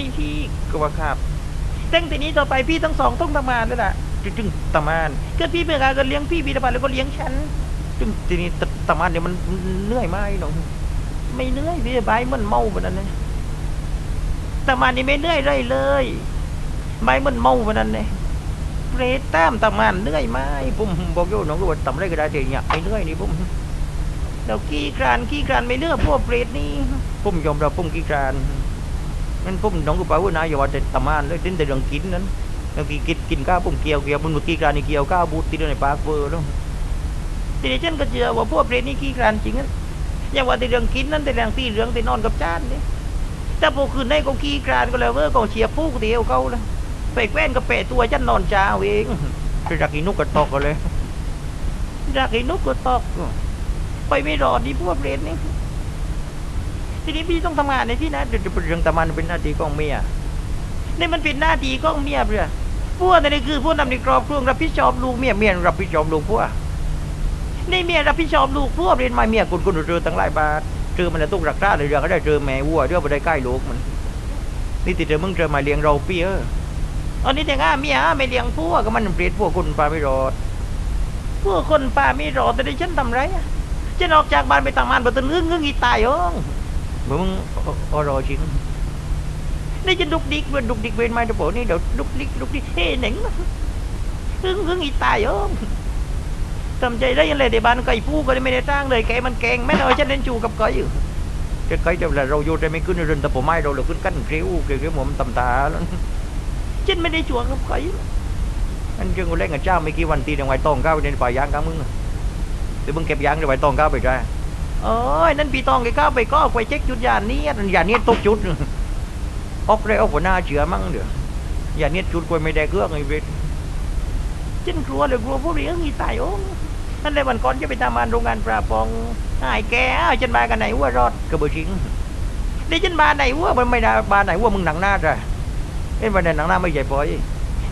นี่พี่ก็ว่าครับตั้งแต่นี้ต่อไปพี่ทั้งสองต้องทำงานแล้วล่ะจึงๆทำงานเกิดพี่เบื่อนก็เลี้ยงพี่พีรพันธ์แล้วก็เลี้ยงฉันจึงทีนี้ตทำงานเนี่ยมันเหนื่อยไหมน้องไม่เหนื่อยพี่ใบมันเมาแบบนั้นนะทำงานนี่ไม่เหนื่อยเลยเลยใบมันเมาแบบนั้นเลยเปรตตามทำงานเหนื่อยไหมผมบอกโยน้องก็ว่าทำไรก็ได้แต่เนี่ยไม่เหนื่อยนี่ผมเราขี้ครานขี้ครานไม่เลือกพวกเปรตนี่ผมยอมรับผมขี้คราน งั้นผมน้องกูไปว่านายอย่าว่าแต่ตำมานเลยถึงแต่เรื่องกินนั้นเมื่อกี้กินกินข้าวผมเกี่ยวเกี่ยวผมเมื่อกี้ครานนี่เกี่ยวข้าวบูดติดในปากเบอร์แล้วทีนี้ฉันก็เจอว่าพวกเปรตนี่ขี้ครานจริงนั้นอย่าว่าแต่เรื่องกินนั้นแต่เรื่องตีเรื่องแต่นอนกับจานนี่ถ้าพวกคืนในก็ขี้ครานก็แล้วเว้อก็เชียร์ฟูกเดียวเขาเละไปแกล้งกับเปะตัวฉันนอนจ้าเองไปรักอีนุกก็ตอกกันเลยรักอีนุกก็ตอกไปไม่รอดดีพวกเรนนี่ ทีนี้พี่ต้องทำงานในที่นะเดี๋ยวเรื่องทำงานเป็นหน้าที่ของเมียนี่มันเป็นหน้าที่ของเมียเพื่อพวกนี่คือพวกนำในครอบครัวรับผิดชอบลูกเมียเมียรับผิดชอบลูกพวกนี่เมียรับผิดชอบลูกพวกเรียนมาเมียกุนกุนเจอตั้งหลายบาทเจอมันจะต้องรักษาเลยเรือก็ได้เจอแม่วัวเรือไปได้ใกล้ลูกมัน นี่ติดเจอมึงเจอมาเลี้ยงเราเปี้ยอันนี้แต่ง่าเมียไม่เลี้ยงพวกก็มันเปรียดพวกคนปลาไม่รอดพวกคนปลาไม่รอดแต่ดิฉันทำไรฉันออกจากบ้านไปต่างบ้านไปตึงงึ้งงึ้งอีตายอ๋ องมึงอรอจริงนี่จะดุกดิกเวนดุกดิกเวนมาจะบอกนี่เดี๋ยวดุกดิกดุกดิกเฮ้หนังงึ้งงึ้งอีตายอ๋อทำใจได้ยังไงเดี๋ยวบ้านไก่ผู้ก็ไม่ได้สร้างเลยแกมันแกงแม่เอาฉันเล่นจูกับไก่อยู่แกไก่จะ là เราโยนได้ไม่ขึ้นเรินแต่ผมไม่เราเลยขึ้นกั้นเกลียวเกลียวผมตำตาแล้วฉันไม่ได้จัวกับไก่อันเรื่องกูเล่นกับเจ้าไม่กี่วันตีในไว้ตองก้าวไปในป่ายางกับมึงเดี๋ยวมึงเก็บยางเดี๋ยวไปตองก้าวไปจ้า โอ้ยนั่นปีตองไอ้ก้าวไปก็ไปเช็คจุดยานนี้ยานนี้ตกจุดออกเลยออกหัวหน้าเชือมั่งเดี๋ยวยานนี้จุดกวยไม่ได้เกลือกไอ้เวทฉันกลัวเลยกลัวพวกเลี้ยงอีตายโอ้นั่นเลยวันก่อนจะไปทำงานโรงงานปลาปองหายแกอ้าวฉันมากันไหนว่ารอดกระเบือชิงนี่ฉันมาไหนว่ามันไม่ได้มาไหนว่ามึงหนังหน้าจ้ะเอ้ยวันนั้นหนังหน้าไม่ใหญ่พอย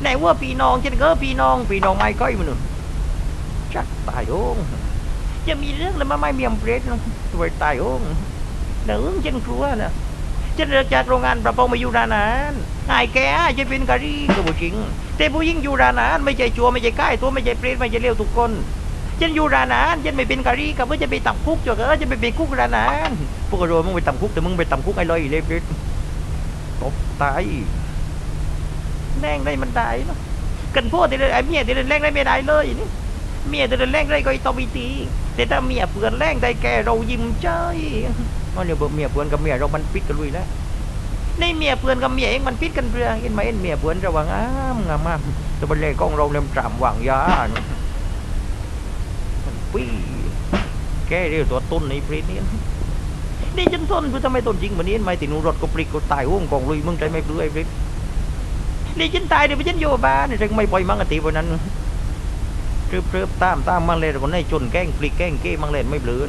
ไหนว่าปีน้องฉันก็ปีน้องปีน้องไม่ก้อยมันหนึ่งจัดตายโอ้ จะมีเรื่องอะไรมาไม่มีอำเปรตนะตัวตายโอ้งเนื้อฉันกลัวนะฉันเลิกจากโรงงานประปงมาอยู่ร้านอาหารไอ้แกจะเป็นกะรี่กับผู้หญิง แต่ผู้หญิงอยู่ร้านอาหารไม่ใช่ชัวไม่ใช่ใกล้ตัวไม่ใช่เปรตไม่ใช่เลี้ยวทุกคนฉันอยู่ร้านอาหารฉันไม่เป็นกะรี่กับเพื่อจะไปตับคุกจ้ะเออจะไปเป็นคุกร้านอาหารพวกกระโดดมึงไปตับคุกแต่มึงไปตับคุกไอ้ลอยเลยเปรตตบตายแรงได้มันตายเนาะกันพวกที่เลยไอ้เมียที่เลยแรงได้ไม่ได้เลยนี่ เมียจะแรงได้ก็ต้องมีตีแต่ถ้าเมียเพื่อนแรงได้แกเรายิ้มใจมันเดี๋ยวเมียเพื่อนกับเมียเรามันปิดกันลุยแล้วในเมียเพื่อนกับเมียเองมันปิดกันเพื่อเห็นไหมเห็นเมียเพื่อนระวังอ้ามงามมากแต่บันเลกองเราเริ่มจำหวังยานปีแกเรียกตัวต้นในปรีนี้นี่ฉันต้นเพื่อทำไมต้นจริงวันนี้ไม่ติดนูรถก็ปริกก็ตายห่วงกองลุยมึงใจไม่เปลือยปริกนี่ฉันตายเดี๋ยวฉันโยบ้านนี่ฉันไม่ปล่อยมังกติวันนั้น เรือบเรือบตามตามมังเลนคนให้จนแกล้งปลีกแกล้งเก้มังเลนไม่เบลือน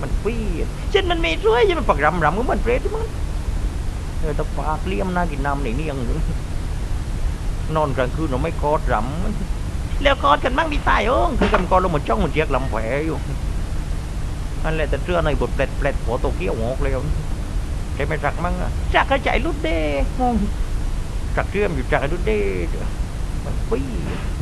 มันปีดเช่นมันม่ช่วยจะมันปักรำรำก็มันเปรตมันเออตะปากเลี้ยมหน่ากินน้ำในนี่ยังนอนกลางคืนเราไม่กอดรำแล้วกอดกันบ้างมีตายโอ้งคือกำกอดลงมาจ้องมันเจียกลำแผลอยู่อันแหละแต่เสื้อในบทแปลดแปลดหัวโตเกี้ยวงอกเลยใช่ไหมจักมั้งอะจักกระจายรุดเด้งจักเชื่อมอยู่จักรุดเด้มันปีด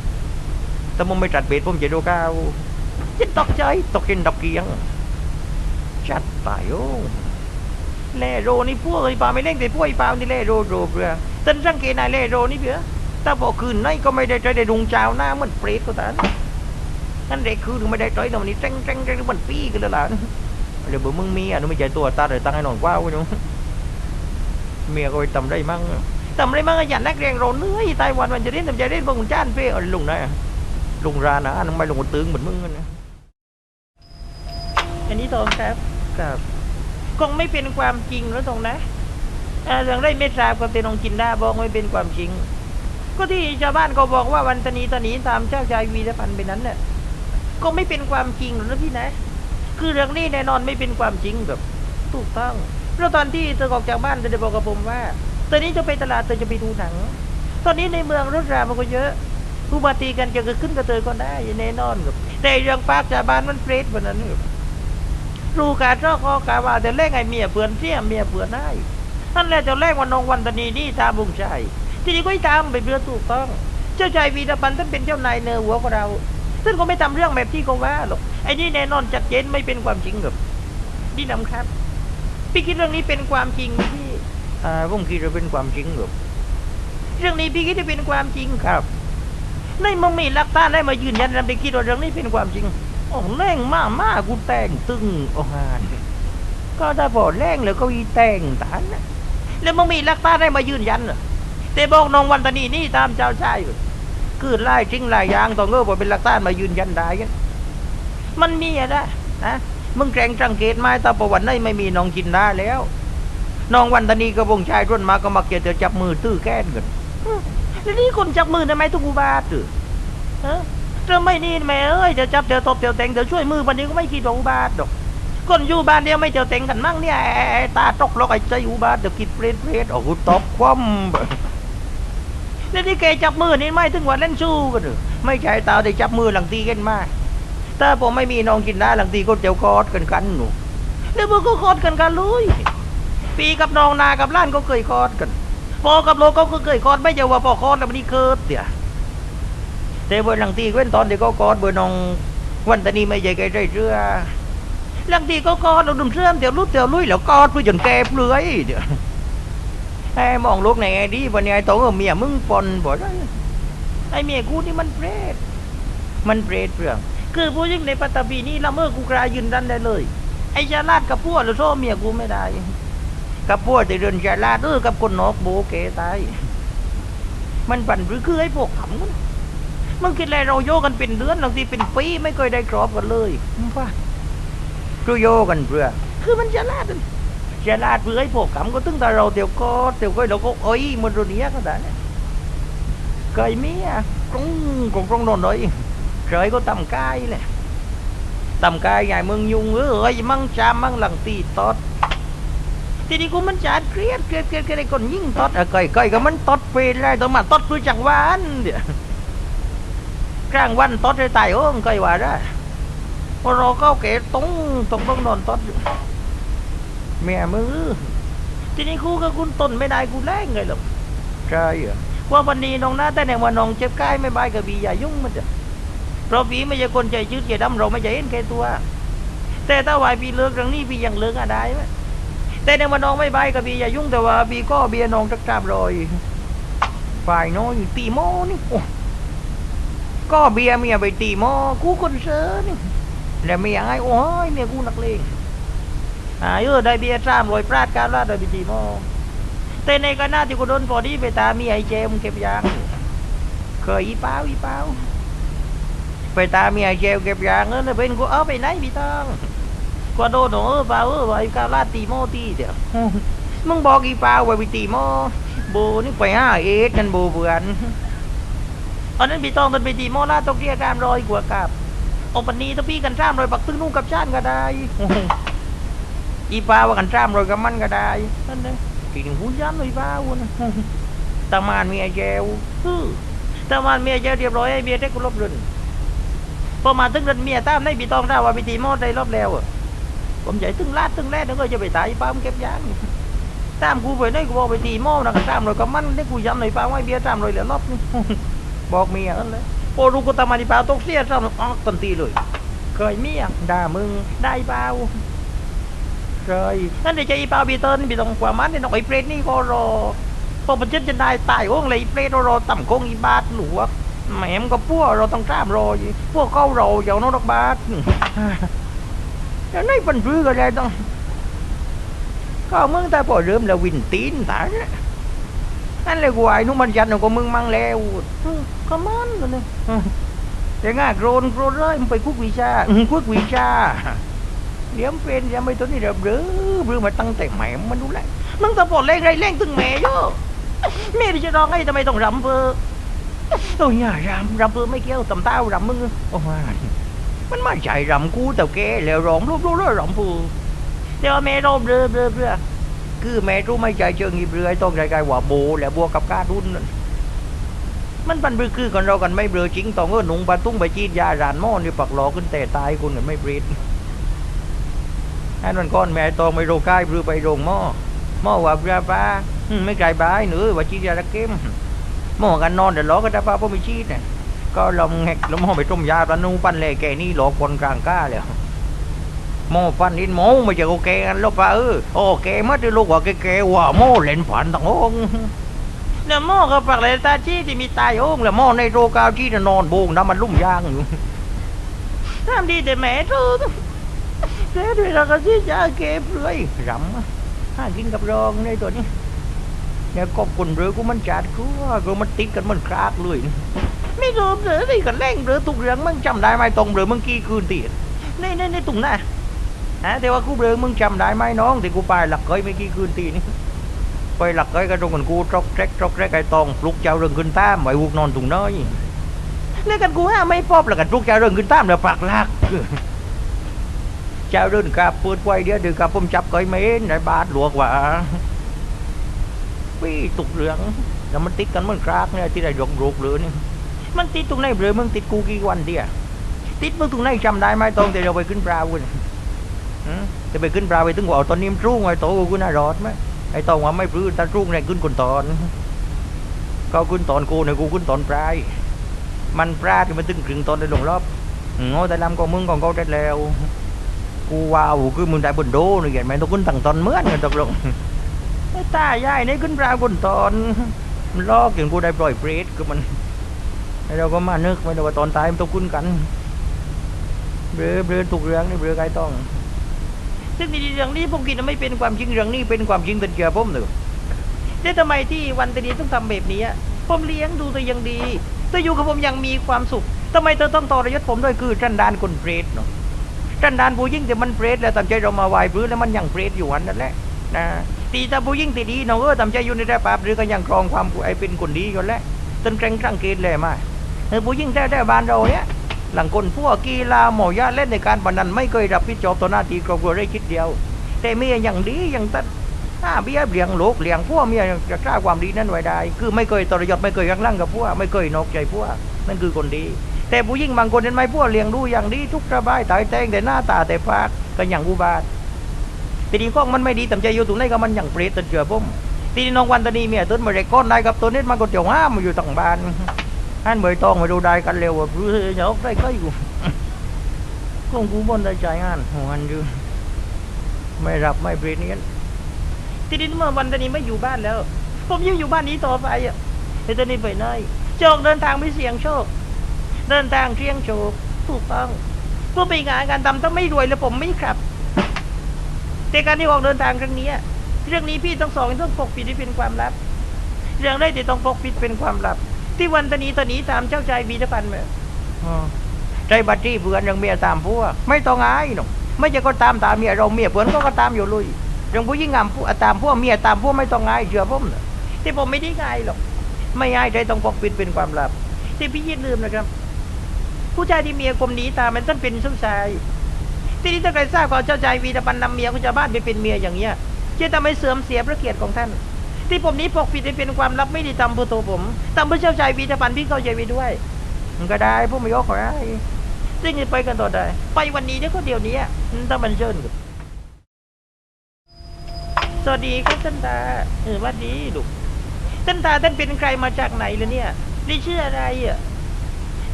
แต่ฉันไม่ควัดก่อนอย่าฉันที่ตามควัดที่ถึงไงบาดหลวงเราตัดยางควัดเราเกียงจูนควัดนี้บริเวณพวกไม่ควัดมึงก็เต็มใจฉันเต็มใจไม่เต็มใจเบียดพุ่มเลยใช่แต่มึงไม่จัดเบ็ดผมจะดูก้าวฉันตกใจตกเห็นดอกเกียง จัดตายโอ้แล่โรนี่พวกไอ้ปลาไม่เล่นแต่พวกไอ้ปลานี่แล่โรโรเพื่อตันสังเกตนายแล่โรนี่เพื่อถ้าบอกคืนไหนก็ไม่ได้ใจได้ดุงเจ้าหน้ามันเปรตก็ตานนั่นเด็กคือไม่ได้ใจแต่วันนี้แจ้งแจ้งแจ้งมันปีกันแล้วล่ะเดี๋ยวเบื่อมึงมีอะนึกไม่ใจตัวตาเดี๋ยวตั้งให้นอนกว้าวไว้หนูเมียก็ไปทำได้มั่งทำได้มั่งอย่างนักเรียนเราเหนื่อยไต้หวันมันจะเล่นทำใจเล่นพวกจ้านเป้เอลุงนะ ลุงรานนะทำไมลุงมาตึงเหมือนมึงกันนะอันนี้ตรงครับครับคงไม่เป็นความจริงแล้วตรงนะอ่าเรื่องไรไม่ทราบก็แต่น้องจินดาบอกไม่เป็นความจริง ก็ที่ชาวบ้านก็บอกว่าวันตะนีตะหนีตามเจ้าชายวีรพันธ์ไปนั้นเนี่ยก็ไม่เป็นความจริงหรอกนะพี่นะ คือเรื่องนี้แน่นอนไม่เป็นความจริงแบบถูกต้องแล้วตอนที่เธอออกจากบ้านเธอได้บอกกับผมว่า ตอนนี้จะไปตลาดเธอจะไปดูหนัง ตอนนี้ในเมืองรถรามันก็เยอะ อุบัติกันจะเกิดขึ้นกับเธอก็ได้แน่นอนครับแต่เรื่องปากจากบ้านมันเฟรดวันนั้นครับรู้การชอบคอกาว่าแต่แรกไอ้เมียเพื่อนเสียเมียเพื่อนได้นั่นแหละจะแรกวันนองวันตะนีนี่ตามบุงชายทีนี้ก็ตามไปเรือถูกต้อง เจ้าชายวีรพันธ์ท่านเป็นเจ้านายเนื้อหัวของเราท่านก็ไม่ทำเรื่องแบบที่เขาว่าหรอกไอ้นี่แน่นอนจัดเจนไม่เป็นความจริงครับนี่นำครับ พี่คิดเรื่องนี้เป็นความจริงไหมพี่อ่าผมคิดว่าเป็นความจริงครับเรื่องนี้พี่คิดว่าเป็นความจริงครับ ในมึงมีหลักฐานได้มายืนยันแล้วพี่คิดว่าเรื่องนี้เป็นความจริงโอ้แรงมากมากกูแต่งตึงโอ้ฮานก็ถ้าพอแรงแล้วก็อีแต่งฐานนะแล้วมึงมีหลักฐานได้มายืนยันเหรอแต่บอกน้องวันตานีนี่ตามเจ้าชายอยู่คือไล่จริงไล่ยางต้องเงอบอกเป็นหลักฐานมายืนยันได้กันมันมีอะนะนะมึงแกรงสังเกตไหมตาประวันนี้ไม่มีน้องจินไดาแล้ว น้องวันตานีกับวงชายร่นมาก็มักจะจับมือตื้อแก้นกัน แล้วนี่คนจับมือทำไมทุกอุบาทหรือฮะเธอไม่นี่แม่เอ้ยเดี๋ยวจับเดี๋ยวตบเดี๋ยวแต่งเดี๋ยวช่วยมือวันนี้ก็ไม่คิดว่าอุบาทหรอกคนอยู่บ้านเดียวไม่เจอแต่งกันมั่งเนี่ยตาตกลกไอ้ใจอุบาทเดี๋ยวคิดเปรตเปรตโอ้โหตบคว่ำแล้วนี่แกจับมือนี่ไม่ถึงวันเล่นสู้กันหรือไม่ใช่ตาได้จับมือหลังตีกันมาถ้าผมไม่มีน้องกินได้หลังตีก็เจียวกอดกันกันหนูแล้วมึงก็กอดกันกันเลยปีกับน้องนากับล้านก็เคยคอดกัน พอกับโลกก็เคยคอดไม่ใช่ว่าพอคอดแล้วมันนี่เคิร์ดเดี๋ยแต่เบอร์หลังตีเว้นตอนเด็กก็คอดเบอร์น้องวันตานีไม่ใช่แกใจเรือหลังตีก็คอดเราดุมเสื่อมเดี๋ยวรุดเดี๋ยวลุยแล้วกอดเพื่อจนแกเปลือยเดี๋ยไอ้มองโลกไหนไอ้ดีวันนี้ไอ้โตกับเมียมึงปนบ่ได้ไอ้เมียกูนี่มันเปรตมันเปรตเปลืองคือผู้ยิ่งในปัตตภีนี่ละเมอกูกลายยืนดันได้เลย ไอ้ชาลาดกับพวกหรือโซ่เมียกูไม่ได้ กับพวกที่เดินชาลาดเออกับคนนอกโบเกตายมันปั่นหรือคือไอ้พวกขำมันมึงคิดอะไรเราโยกันเป็นเดือนบางทีเป็นปีไม่เคยได้กรอบกันเลยว่าคือโยกันเพื่อ คือมันชาลาดชาลาดเพื่อไอ้พวกขำก็ตึงแต่เราเดี๋ยวก็เดี๋ยวก็เราก็โอ้ยมันรุนเนี้ยก็ได้เนี่ยเคยมีอะกรงกรงกรงนอนเลยเคยก็ตำกายเลยตำกายใหญ่เมึงยุงเอ้ยมั่งจามมั่งหลังตีตอด ทีนี้กูมันจานเครียดเครียดเครียดเครียดไอ้คนยิ่งตอดอะก่อยก่อยก็มันตอดเป็นไรต้องมาตอดเพื่อจังหวานเดี๋ยวกลางวันตอดให้ตายโอ้งก่อยว่าได้พอเราเข้าเก๋ตรงตรงต้องนอนตอดอยู่แม่มือทีนี้กูกับคุณต้นไม่ได้กูแรงไงหรอกใช่เหรอว่าวันนี้น้องน้าแต่ในวันน้องเจ็บกายไม่บายกับบีอย่ายุ่งมันจะเพราะผีไม่ใช่คนใจยืดใจดำเราไม่ใจเห็นแค่ตัว แต่ถ้าวายปีเลิกครั้งนี้ปียังเลิกอะได้ไหม แต่ในวันน้องไม่ใบกับปีอย่ายุ่งแต่ว่าปีก็เบียน้องจักจับรอยฝ่ายน้อยตีโมนี่ก็เบียเมียไปตีโมกูคนเสือนี่แล้วเมียไงโอ้ยเมียกูนักเลงอ่าเออได้เบียร์สามรอยปราดการลาดโดยไปตีโมแต่ในขณะที่กูโดนพอดีไปตามมีไอ้เจมเก็บยางเคยอีเป้าอีเป้าไปตามเมียเจลเก็บยางเออแล้วเป็นกูเอาไปไหนพี่ต้อง กว่าโดนหนูเออเปล่าเออไอ้กาลาดตีโมตีเดี๋ยวมึงบอกอีเปล่าว่าไปตีโมโบนี่ไปห้าเอ็ดกันโบเพื่อนอันนั้นพี่ต้องมันไปตีโมลาดต้องเรียกการรอยกว่ากับโอปันนี้ถ้าพี่กันซ้ำรอยปักตึ้งนุ่งกับชานก็ได้อีเปล่าว่ากันซ้ำรอยกับมันก็ได้นั่นเลยกินหูย้ำเลยเปล่านะตามานเมียเจลตามานเมียเจลเรียบร้อยไอ้เบียร์ได้กูลบรุนพอมาถึงเดือนเมียตามในปีตองได้ว่าไปตีโมดได้รอบแล้วอะ ผมใหญ่ตึงลาดตึงแรกนึกว่าจะไปตายป้ามเก็บยางตามกูไปได้กูบอกไปตีโมดนะก็ตามเลยก็มันได้กูย้ำหน่อยป้าไว้เบียร์ตามเลยเหลือรอบนี่บอกเมียนั่นเลยพอรู้กูตามมาดีป้าตกเสียซ้ำออกตันทีเลย เคยเมียด่ามึงได้เปล่าเคยนั่นเดี๋ยวจะอีเปล่าบีเติร์นบีตองกว่ามันเนี่ยน้องไอ้เปรตนี่ก็รอพอมันจะจะได้ตายโอ้งเลยเปรตรอต่ำโกงอีบาทหลวกแหมมก็พวกเราต้องตามรออยู่พวกเขาเราอย่าน้องดอกบาท แล้วในปันรื้อก็ได้ต้องก็มึงแต่พอเริ่มแล้ววินตีนตายนะนั่นเลยกูไอ้นุ่มมันยันของมึงมั่งแล้วก็มันเลยแต่ง่าโกรนโกรนเลยมึงไปคุกวิชาคุกวิชาเลี้ยมเป็นเลี้ยมไม่ตัวนี้เดือบเรือเรือมาตั้งแต่แหม่มันดูแลมึงตะปอดเล่งไรเล่งตึงแม่เยอะแม่จะร้องไห้ทำไมต้องรำเพอโอ้ยอย่ารำรำเพอไม่เกี่ยวตำเต้ารำมึงโอ้ย มันมาใจรำกูแต่แกแล้วร้องรูปรูปแล้วรำเพอเดี๋ยวแม่ร้องเรือเรือเรือคือแม่รู้ไม่ใจเชิงอีเรือต้องใจใจว่าโบแล้วบัวกับกาดุ่นมันปันเบือคือกันเรากันไม่เบือจริงต้องเออหนุ่งปลาตุ้งไปจีดยาหรานหม้อนี่ปักหลอขึ้นแต่ตายคนกันไม่เปรตอันวันก่อนแม่ตองไปโรงค่ายหรือไปโรงหม้อหม้อว่าเรือปลาไม่ไกลบ้ายหรือว่าชีดยาระเก็มหม้อกันนอนเดี๋ยวล้อก็จะปลาพราะไม่ชีดเนี่ย ก็ลองแหกล้วหม้อไปต้มยาปลานูปั้นเลยแกนี่หลอกคนกลางก้าเลยหม้อปั้นนินหมูไม่ใช่โอเคกันหรอกปลาเออโอเคมัดที่ลูกว่าแกแกว่าหม้อเล่นฝันตั้งองเนี่ยหม้อก็ปักเลยตาชี้ที่มีตายโองแล้วหม้อในโรกาวที่นอนโบงน้ำมันลุ่มยางอยู่ทำดีแต่แม่เธอเจ๊ด้วยเราก็ที่จะเก็บเลยรำห้ากินกับรองในตัวนี้เนี่ยกบกุนเรือกูมันจัดกูว่ากูมันติดกันมันคลากเลย รู้เรือนี่กันแรงเรือตุกเรืองมึงจำได้ไหมตรงเรือมึงกี่คืนตีในในในตุงน่ะฮะแต่ว่ากูเรือมึงจำได้ไหมน้องที่กูไปหลักเคยไม่กี่คืนตีนี่ไปหลักเคยก็ตรงกันกูตรอกแทรกตรอกแทรกไอ้ตองปลุกเจ้าเรื่องขึ้นตามไว้วุกนอนตุงน้อยเนี่ยกันกูห้าไม่ปอบแล้วกันปลุกเจ้าเรื่องขึ้นตามแล้วปากลากเจ้าเดินกับปิดไว้เดี๋ยวดินกับผมจับก้อยเมนในบาทหลวกว่าพี่ตุกเหลืองแล้วมันติดกันเหมันกรากเนี่ยที่ได้ยกรูกหรือนี่ มันติดตรงไหนเรือมึงติดกูกี่วันเดียติดมึงตรงไหนจำได้ไหมตรงแต่เราไปขึ้นปลาวุ้นจะไปขึ้นปลาไปถึงว่าเอาตอนนี้มันรุ่งไอ้โตกูน่ารอดไหมไอ้ตองว่าไม่ปลื้มถ้ารุ่งเนี่ยขึ้นคนตอนก็ขึ้นตอนกูเนี่ยกูขึ้นตอนปลาย มันปลาที่มันถึงครึ่งตอนได้ลงรอบโง่แต่ลำของมึงของเขาได้แล้ว กูว้าวคือมึงได้บนโดนี่เห็นไหมต้องขึ้นตั้งตอนเมื่อนกันตกลงไอตายายนี่ขึ้นปลาบนตอนมันลอกอย่างกูได้ปล่อยเปรตคือมัน เราก็มานึกไม่ได้ว่าตอนตายมันต้องขึ้นกันเบือเบือถูกเรื่องนี่เบือไกต้องซึ่งในเรื่องนี้ผมคิดว่าไม่เป็นความจริงเรื่องนี้เป็นความจริงเป็นเกี่ยวผมหนึ่งแต่ทำไมที่วันตนี้ต้องทำแบบนี้ผมเลี้ยงดูตัวยังดีตัวอยู่กับผมยังมีความสุขทำไมเธอต้องทรยศผมด้วยคือจันดานคนเปรตเนาะท่านดานผู้ยิ่งแต่มันเปรตแล้วตามใจเรามาไหวพื้นแล้วมันยังเปรตอยู่อันนั่นแหละนะตีตาผู้ยิ่งตีดีน้องเออตามใจอยู่ในได้ปาบหรือก็ยังครองความไอเป็นคนดีอยู่แล้วจนแกร่งครั้งเกณฑ์เลยมา เออผู้ยิ่งแต่แต่บ้านเราเนี่ยหลังคนพวกกีฬาหมอยาเล่นในการบันนันไม่เคยรับผิดชอบต่อหน้าที่ครอบครัวได้คิดเดียว แต่เมียอย่างดีอย่างตัดถ้าเบี้ยเลี้ยงลูกเลี้ยงพวกเมียจะกล้าความดีนั้นไว้ได้ คือไม่เคยตรยศไม่เคยกังลั่งกับพวกไม่เคยนอกใจพวกนั่นคือคนดี แต่ผู้หญิงบางคนเห็นไหมพวกเลี้ยงดูอย่างดีทุกระบายตายแตงแต่หน้าตาแต่ปากก็อย่างอุบาททีนีข้องมันไม่ดีแต่ใจอยู่ตรงไหนก็มันอย่างเปรตตันเจือผมทีนีน้องวันตอนนี้เมียต้นมาเรกก้อนได้กับตัวนี้มันก็เจียวห้ามอยู่ต่างบ้าน อันเบยตองมาดูได้กันเร็วว่าเพื่อจะออกได้ก็อยู่คงกูบนได้ใจงานหัวอันอยู่ไม่รับไม่เปรนี้นทีนี้เมื่อวันตอนนี้ไม่อยู่บ้านแล้ว ผมยังอยู่บ้านนี้ต่อไปอะแต่ตอนนี้ไปไหนโชคเดินทางไม่เสี่ยงโชค เดินทางเที่ยงโชคถูกต้องเพื่อไปงานการทำต้องไม่รวยแล้วผมไม่ขับ แต่การที่ออกเดินทางครั้งนี้เรื่องนี้พี่ต้องสองต้องปกปิดให้เป็นความลับ เรื่องได้แต่ต้องปกปิดเป็นความลับ ที่วันตอนนี้ตอนนี้ตามเจ้าชายบีตพันธ์มาใจบัตรที่เพื่อนยังเมียตามพวกไม่ต้องอายหนอกไม่ใช่ก็ตามตามเมียเราเมียเพื่อนก็ก็ตามอยู่ลุยเรื่องผู้ยิ่งงามผู้ตามพวกเมียตามพวกไม่ต้องอายเชื่อผมนะที่ผมไม่ได้อายหรอก ไม่อายใจต้องปกปิดเป็นความลับ ที่พี่ยิ่งลืมนะครับ ผู้ชายที่เมียกลมหนีตามมันท่านเป็นผู้ชายทีนี้ถ้าใครทราบว่าเจ้าชายวีรปันนำเมียของชาวบ้านไปเป็นเมียอย่างเงี้ยจะทำให้เสื่อมเสียพระเกียรติของท่าน ที่ผมนี้ปกปิดให้เป็นความลับไม่ได้ทำเพื่อตัวผมทำเพื่อเจ้าชายวีรปันพี่เข้าใจไว้ด้วย มันก็ได้พวกม่ยกขอได้ซึ่งไปกันต่อได้ ไปวันนี้เดี๋ยวก็เดี๋ยวนี้ถ้ามันเชิญกันสวัสดีครับท่านตาเออวัสดีลูกท่านตาท่านเป็นใครมาจากไหนล่ะเนี่ยนี่ชื่ออะไรอะ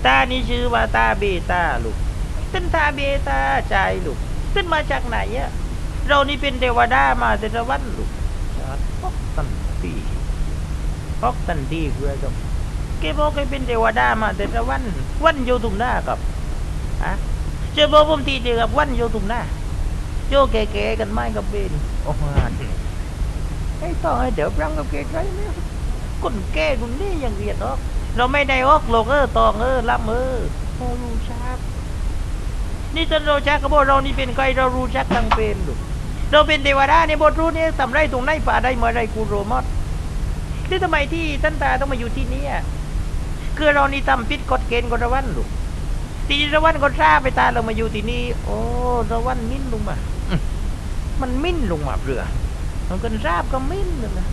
ตานี่ชื่อว่าตาเบตาลูกท่านตาเบตาใจลูกท่านมาจากไหนอะเรานี่เป็นเทวดามาแต่ละวันลูกฮอกตัน ตีฮอกตันตีคืออกับแกบอกแกเป็นเทวดามาแต่ละวัน วันโยตุมหน้ากับอะเจอบอกผมทีเดียวกับวันโยตุมหน้าโยแก่ๆกันไม่กับเบนโอ้โหไอ้ต้องให้เดี๋ยวรังกับแกใช่ไหมคนแก่คนนี้ยังเรียนออกเราไม่ได้ออกโลกเออตองเออลำเออพอรู้ทราบนี่จนเราชักก็บอกเรานี่เป็นใครเรารู้ชักทั้งเป็นลูกเราเป็นเทวดาเนี่ยบทรู้เนี่ยทำไรตรงไหนป่าได้เมื่อไรกูโรมอด นี่ทำไมที่ท่านตาต้องมาอยู่ที่นี่อะคือเรานี่ทำผิดกฎเกณฑ์กฎระวันลูกตีระวันก็ทราบไปตาเรามาอยู่ที่นี่โอ้ระวันมิ้นลงมาอืมมันมิ้นลงมาเปลือมันก็ทราบก็มิ้นเลยนะ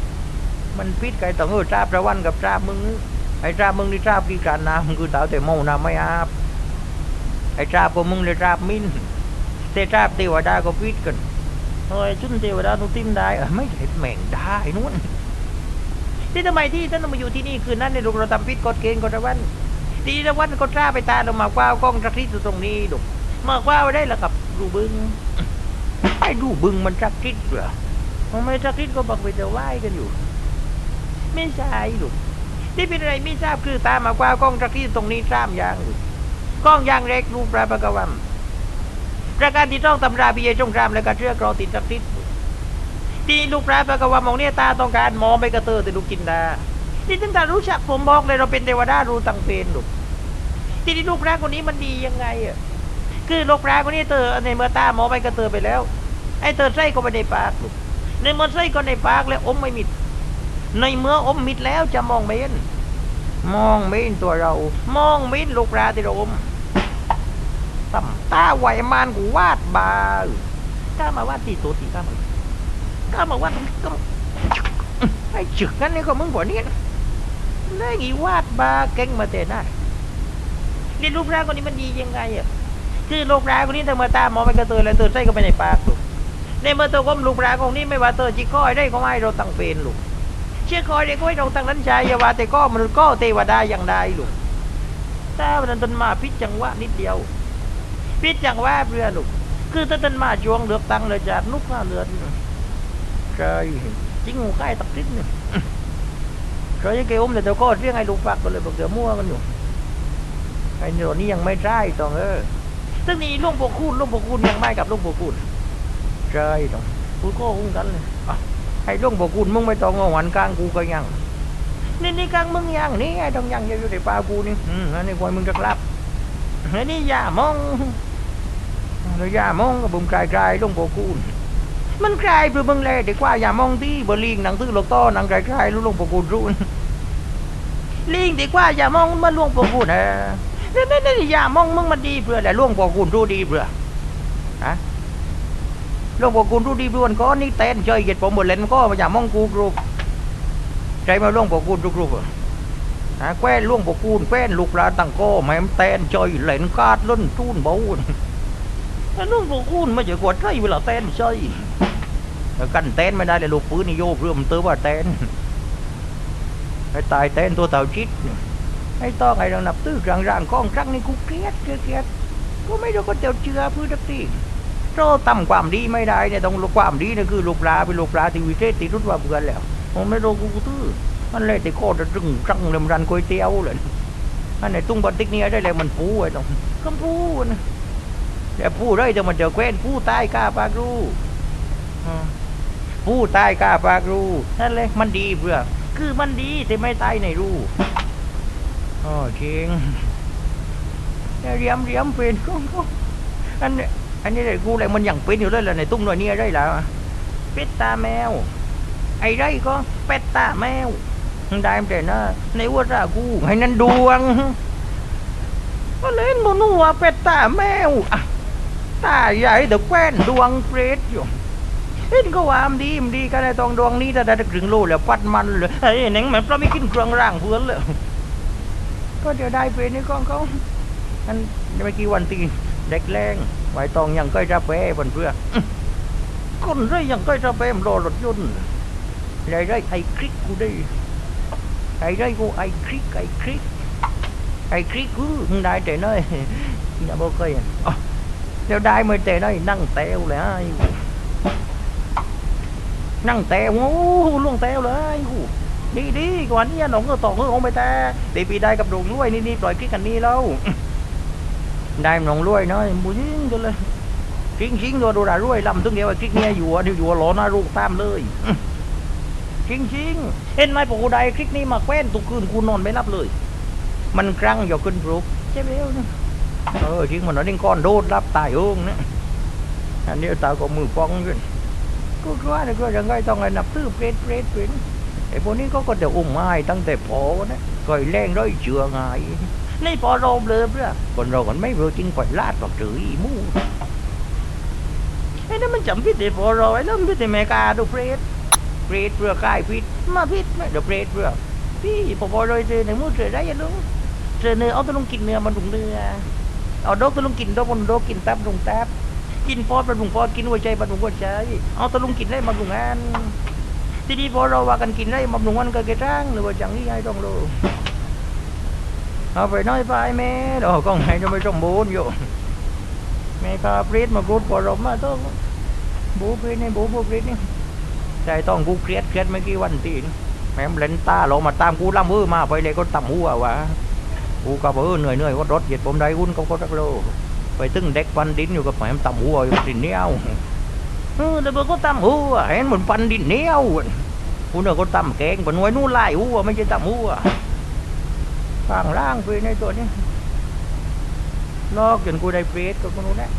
มันพิษไก่ต้องเออทราบระวันกับทราบมึงไอ้ทราบมึงนี่ทราบกี่การน้ำคือเต่าแต่เมาน้ำไม่อาบไอ้ทราบก็มึงเลยทราบมิ้นแต่ทราบเทวดาก็พิษกันเฮ้ยชุนเทวดาหนุติมได้เออไม่เห็นแม่งได้นู่น ที่ทำไมที่ท่านมาอยู่ที่นี่คืนนั้นในลูกเราทำพิษกฎเกณฑ์กฎระวันตีระวันก็ทราไปตาเรามากว้าวกล้องจักรีอยู่ตรงนี้ดูมากว้าวได้ล้วกับดูบึงไอ้ดูบึงมันจักรีเหรอมันไม่จักรีก็บักไปจะไหว้กันอยู่ ไม่ใช่ลูกที่เป็นอะไรไม่ทราบคือตามากว่ากล้องตะกี้ตรงนี้สามยางลูกกล้องยางเล็กลูกพระประกวัมประการที่ต้องตำราบีเอจงรามและกระเชือกรอติดตะกี้ที่ ลูกพระประกวัมมองเนี่ยตาต้องการมองไปกระเตอแต่ลูกกินดาที่ตั้งแต่รู้จักผมบอกเลยเราเป็นเทวดารู้ตังเป็นลูกที่ที่ลูกพระคนนี้มันดียังไงอะคือลูกพระคนนี้เตอในเมื่อตามองไปกระเตอไปแล้ว ไอ้เตอไส้ก็ไปในปากลูกในเมื่อไส้ก็ในปากแล้วอมไม่มิด ในเมื่ออมมิดแล้วจะมองไม่เห็นมองไม่เห็นตัวเรา มองไม่เห็นลูกราที่เราอมต่ำตาไหวมานกูวาดบาร์กล้ามาวาดตีตัวตีกล้ามา กล้ามาว่าดก็ไอ้จึกงั้นนี่ก็มึงบ่เนี่ยได้กี่วาดบาเก่งมาแต่ได้นี่ลูกราคนนี้มันดียังไงอะคือลูกราคนนี้ถ้ามาตามมองไปกระตือแล้วตือนใส่ก็ไปในปากลูกในเมื่อตัวก้มลูกราของนี้ไม่ว่าเตอจิก้อยได้ก็ไม่เราตั้งเป็นลูกเชื่อคอยเด็กไว้ตรงตั้งนั้นใจอย่าว่าแต่ก็มนุษย์ก็เทวดาอย่างใดลูกถ้าวันต้นมาพิจังวะนิดเดียว พิจังวะเพื่อลูกคือถ้าต้นมาจวงเลือกตังเลยจากนุกมาเลือนใช่จริงหูใกล้ตักทิศเนี่ยเคยเกี่ยวมแต่เดี๋ ยวก็เรียกไอ้ลูกฟักก็เลยบอกเดี๋ยวมั่วกันอยู่ไอ้เดี๋ยวนี้ยังไม่ใช่ตองเออซึ่งนี่ลุงปกคูณลุงปกคูณยังไม่กับลุงปกคูณใช่ตองกูก็คุ้งกันเลยไอ้ลุงบอกกูมึงไม่ต้องเอหวันกลางกูก็ยังนี่นี่กลางมึงยังนี่ไอ้ต้องยังอยู่ในป่ากูนี่อืมอันนี้ควายมึงจะกลับอันนี้อย่ามองแล้วอย่ามองกับบุมกลายกลายลุงบอกกู มันกลายเพื่อมึงเลยดีกว่าอย่ามองที่บลิงหนังตื้อโลกต้อหนังกลายกลายลุงลงบอกกูรู้ลิงดีกว่าอย่ามองมันล่วงบอกกูนะนี่นี่นี่อย่ามองมึงมันดีเพื่อแหละล่วงบอกกูรู้ดีเพื่อฮะลวงพ่อคุณรู้ดีด้วยก็นี่เต้นเจยเหยียดผมหมดเล่นก็อย่ามองกูกรุบใจมาลวงพ่อคุณทุกรูปอะนะแคว้นหลวงพ่อคุณแคว้นลูกลาตั้งก็แม่มเต้นเจยเล่นกาดล้นจูนเบา แต่หลวงพ่อคุณไม่ใช่กวดใจเวลาเต้นเจยแต่กันเต้นไม่ได้เลยลูกปืนนี่โยกเรื่องมันเตือว่าเต้นให้ตายเต้นตัวเต่าชิดให้ต้องไอ้ดังนับตื้อกลางร่างก้องครั้งนี้กูเกลียดเกลียดเกลียดกูไม่รู้ก็เจ้าเชื่อพื้นทักทีเราทำความดีไม่ได้เนี่ยต้องความดีเนี่ยคือลูกปลาเป็นลูกปลาที่วิเศษที่รุดว่าเพื่อนแล้วผมไม่รู้กูตื้อมันเลยแต่โคตรจึงจังเลยมันรันก๋วยเตี๋ยวเลยอันไหนตุ้งบันติกเนี่ยได้เลยมันปูไอ้ตรงก็ปูนะ แต่ปูได้แต่มันจะแคว้นปูใต้กาปากรูอืมปูใต้กาปากรูนั่นเลยมันดีเพื่อคือมันดีแต่ไม่ตายในรูอ๋อจริงแต่เรียมเรียมเป็นก็ก็อันเนี้ยอันนี้เลยกูเลยมันยังเป็นอยู่เลยแหละในตุ้งหน่อยนี่ได้แล้วเป็ดตาแมว ไอ้ไรก็เป็ดตาแมวได้แต่นะในวัวรากูให้นั่นดวงก็เล่นบนหัวเป็ดตาแมวอะ ตาใหญ่แต่แคว้นดวงเปรตอยู่เห็นก็ว่ามันดีมันดีกันในตองดวงนี้ถ้าได้ถึงโลแล้วปัดมันเลยไอ้หนังเหมือนเราะไม่กินเครื่องร่างเพื่อนเลยก็เดี๋ยวได้เป็นนี่ก้องเขาอันเมื่อกี้วันตีเด็กแรงไว้ตองยังก้อยจะเป้บนเพื่อคนไรยังก้อยจะเป้มรอรถยนต์ไรไรไอ้คลิกกูได้ไอ้ไรกูไอ้คลิกไอ้คลิกไอ้คลิกกูได้แต่น้อยอย่าบอกเคยอะอ๋อ เดี๋ยวได้เมาแต่น้อยนั่งเตวเลยไอ้นั่งเตวโอ้ล่วงเตวเลยไอ้กูดีดีกว่านี้หนองก็ต่อเฮืองไปแต่เดี๋ยวปีได้กับดวงรวยนี่นี่ปล่อยคลิกกันนี่แล้วได้หนองรวยน้อยมูยิงกันเลยทิ้งทิ้งตัวดูดารวยลำตึงเดียวไอ้คลิกเนี่ยอยู่อะอยู่หลอนาลูกตามเลยทิ้งทิ้งเห็นไหมปกูได้คลิกนี้มาแคว้นตุกคืนกูนอนไม่รับเลย มันครั้งอย่าขึ้นปลุกใช่ไหม เอ้าเอจริงมันนั่นก้อนโดดรับตายเองนะอันนี้ตาก็มือป้องอยู่ก็ว่าเนี่ก็ยังไงต้องไอ้นับตื้อเปรตเปรตเป็นไอ้พวกนี้ก็ก็จะอุ้มไม้ตั้งแต่พอนะก็ไอ้แรงร้อยเชื่อไงในพอโรมเลยเพื่อคนเรากันไม่รู้จริงปล่อยลาดปล่อยจืออีมู่ไอ้นั่นมันจำพิษแต่พอเราไอ้นั่นพิษแต่เมกาดูเปรตเปรตเปลือกายพิษมาพิษไม่เดี๋ยวเปรตเปลือพี่พอพอเราเจอในมือเจอได้ยังลุงเจอเนื้อเอาตะลุงกินเนื้อมันลุงเนื้อ เอาดอกตะลุงกินดอกมันดอกกินแป๊บลุงแป๊บกินปอดมันลุงปอดกินหัวใจมันลุงหัวใจเอาตะลุงกินได้มันลุงงานทีนี้พอเราว่ากันกินได้มันลุงวันก็เกระร่างหรือว่าจังนี่ไอ้ต้องรู้เอาไปน้อยไปแม่ดอกก็ไงจะไม่สมบูรณ์อยู่แม่กาปรีดมากูดปอรมมาต้องบูปรีดนี่บูบูปรีดนี่ใจต้องกูเครียดเครียดเมื่อกี้วันตีนแม่มเล่นตาเรามาตามกูล่ำมือมาไปเลยก็ต่ำหัววะ กูกับเออเหนื่อยเหนื่อยก็รถเหยียดผมได้อุ่นก็ก็ตักโลไปตึ้งเด็กปันดินอยู่กับแม่มต่ำหัวอยู่ดินเนียวเออแต่เบอร์ก็ต่ำหัวเห็นเหมือนปันดินเนี้ยวกูเนอก็ต่ำแกงบนไว้นู่นไล่หัวไม่ใช่ต่ำหัวข้างล่างไปในตัวนี้ลอกจนกูได้เฟสก็คนนู้นแหละ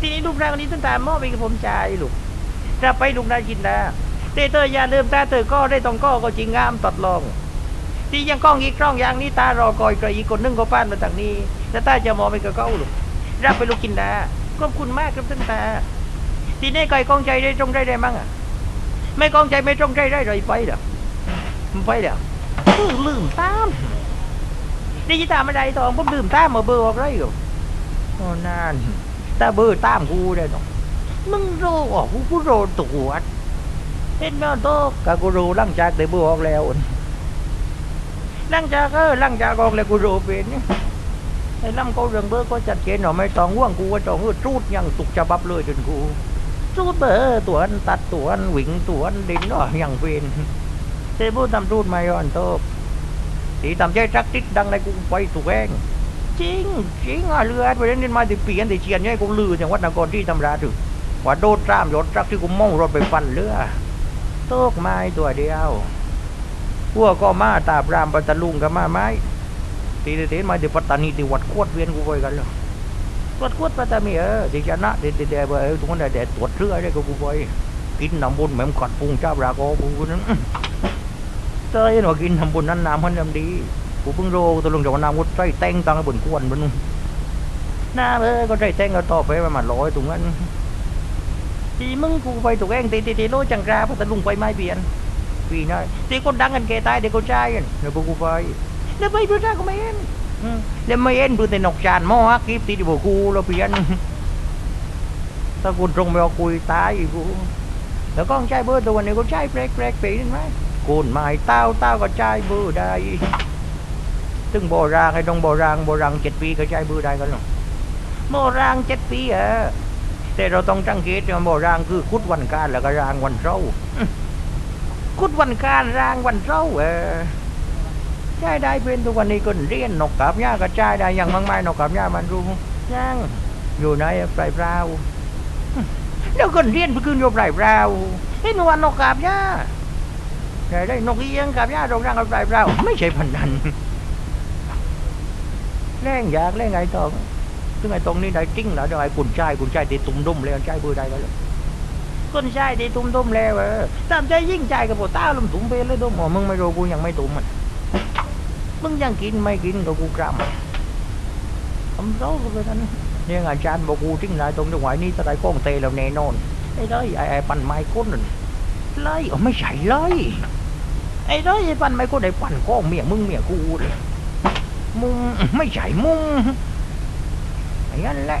ทีนี้ลูกนายคนนี้ตั้งแต่มอบไปกับผมใจายลูกจะไปลูกนายกินนะเตเตอร์อย่าลืมตาเตอก็ได้ต้องก็ก็จริงงามตัดลอง ที่ยังกล้องอีกกล้องอย่างนี้ตารอกอยกระอีกคนนึงก็ป้านมาทางนี้แต่ตาจะมองไปกับเขาหลูกรับไปลูกกินนะขอบคุณมากครับท่านตาทีนี้ไก่กองใจได้ตรงได้ได้มั้งอะ ไม่ก้องใจไม่ตรงใจได้เลยไปเด้อไปเด้อลืมตามนี่จะตามอะไรตองผมดื่มตามมาเบอร์อะไรอยู่โอ้นานตาเบอร์ตามกูได้เนาะมึงรู้อะกูกูรู้ตัวจเห็นไหมโตะกะกูรู้หลังจากได้เบอร์ออกแล้ว หลังจากเออหลังจากออกแล้วกูรู้เป็นเนี่ยไอ้ลำเขาเรื่องเบอร์ก็จัดเจนหน่อไม่ต้องห่วงกูว่าต้องเออจูดยังสุกจะบับเลยจนกูจูดเบอร์ตัวอันตัดตัวอันหวิงตัวอันดินเนาะยังเป็นเซบูทำจูดไม่ย้อนโตะ thì tầm chơi chắc tích đăng này cũng quay tụ ghen chính chính là lừa ไปเล่นเล่นมาติเปลี่ยนติเชียนเนี่ยกูลือจังวัดนครที่ธรราถึงว่าโดดตามรถจักที่กูมองรถไปฟันเรือโตกไม้ตัวเดียว พวกก็มาตาบรามปัตตลุงก็มาไม้ตีเตนมาติปัตตานีติวัดขวดเวียนกูไปกันเลยวัดขวดปัตตานีเออติชนะเด็ดเด็ดเออทุกคนได้เด็ดตรวจเรือได้กูไปกินน้ำบุญแม่มขัดพุงเจ้าบราโกกูนั้นเต้ยหนูกินทำบุญนั้นน้ำมันน้ำดีกูเพิ่งรู้ตัวลงจากน้ำกูใจเต้งตังบนกวนบนนู้นน้าเอ้ยก็ใจเต้งก็ต่อไปประมาณร้อยตรงนั้นทีมึงกูไปถูกเองตีตีตีโลจังกราพัทลุงไปไม่เปลี่ยน ปีน้อยตีคนดังกันเกตายเด็กคนชายกันเดี๋ยวกูไปเดี๋ยวไปดูจ้าก็ไม่เห็นอืมเดี๋ยวไม่เห็นดูแต่นกจานหม้อฮักกิฟตีดีบอกกูเราเปลี่ยนถ้ากูตรงไปเอาคุยตายอีกกูแล้วก็ใช้เบอร์ตัวนี้ก็ใช้แปลกแปลกๆไปนั่นไหมโกนไม้เต้าเต้าก็ใจายบือได้ซึ่งโบราณไอ้ตรงโบราณโบราณเจ็ดปีก็ใจายบือได้กันหรอโบราณเจ็ดปีเออแต่เราต้องจังเกตว่าโบราณคือคุดวันการแล้วก็รางวันเศร้า คุดวันการรางวันเศร้าเออใช้ได้เป็นทุกวันนี้ก็เรียนนกกับหญ้าก็ใช้ได้อย่างมากมายนกกับหญ้ามันรู้ยังอยู่ในปลายเปล่าเดี๋ยวคนเรียนไปขึ้นอยู่ปลายเปล่าเห็นวันนกกับหญ้าใช่ได้นกเอี้ยงกับญาตรงร่างกับปลายเปล่าไม่ใช่พันนันแรงอยากแรงไงตองซึ่งไอ้ตรงนี้ได้จริงแล้วเดี๋ยวไอ้กุนใจกุนใจตีตุ่มดุ่มแล้วใจบือได้ก็เลย กุนใจตีตุ่มดุ่มแล้วเออตามใจยิ่งใจกับปวดตาลมถุงเปเลยดุ่มหมอมึงไม่รู้กูยังไม่ตุ่มมันมึงยังกินไม่กินกับกูกรำผมรู้เลยนั้นเนี่ยอาจารย์บอกกูจริงไรตรงจังหวะนี้ตะไคร้ก้องเตะแล้วแน่นอนไอ้เลยไอ้ไอ้ปั่นไม้ก้นเลยอ๋อไม่ใช่เลยไอ้เลยไอ้ปันไม่ก็ได้ปั่นก้องเมียมึงเมียกูเลยมึงไม่ใช่มึงไอ้นั่นแหละชิงชิงจะว่างเตะตัวก็จำน้ำเรื่อๆกันก็ได้กูว่าตามจีด้วยแล้วไม่พบมึงเออเจ้ยคือไม่เคยใหญ่ไงเล่ก้องกูนั่นแหละ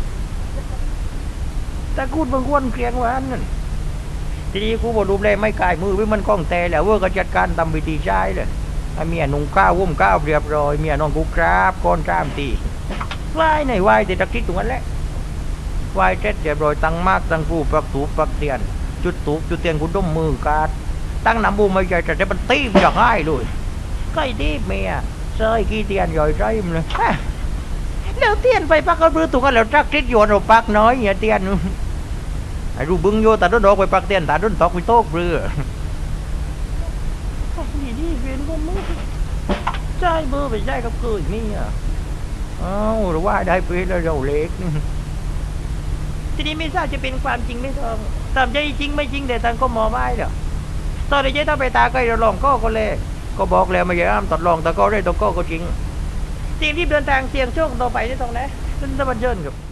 แต่กูดาดกายเสื้อยำเปียงเลยเห็นเบิงกวดโอกรานบาทของเมียกูแต่กูดเบิงกวดเกรียงวันนั่นทีนี้กูบอกรูแรไม่กายมือวิมันกล้องแต่แล้วเว่าก็จัดการทำพิธีใช้เลยเมียนุ่งข้าววุ้มข้าวเรียบร้อยเมียนอนกูกราบก้อนจ้ามตีไหวไหนไหวแต่ตะกี้ตรงนั้นแหละไหวเจ็ดเรียบร้อยตั้งมากตั้งผู้ปักถูปปักเตียน จุดถูกจุดเตียนกูด้มมือกาดตั้งน้ำบูไม่ใช่แต่จะมันตีมจะให้เลยใกล้ตีเมียเซยกี่เตียนย่อยใจมันเลย แล้วเตียนไปปักก็รื้อถูกกันแล้วจักทิศโยนเราปักน้อยเนี่ยเตียนไอ้รูบึงโยตาโดนดอกไปปักเตียนตาโดนตอกไปโต๊ะเรือนี่นี่เวียนก็มือใจเบอร์ไปใจกับเกยนี่อะเอ้าหรือว่าได้ไปแล้วเราเล็กทีนี้ไม่ทราบจะเป็นความจริงไม่ทองตามใจจริงไม่จริงแต่ทางก็หมอไม่หรอกตอนนี้ถ้าไปตาใกล้เราลองก็ก็เลย ก็บอกแล้วไม่ใช่อ้ามตัดลองแต่ก็ได้ตัวก็ก็จริง ทีมที่เดินทางเสี่ยงโชคต่อไปนี่ตรงไหนขึ้นตะบันเยินครับ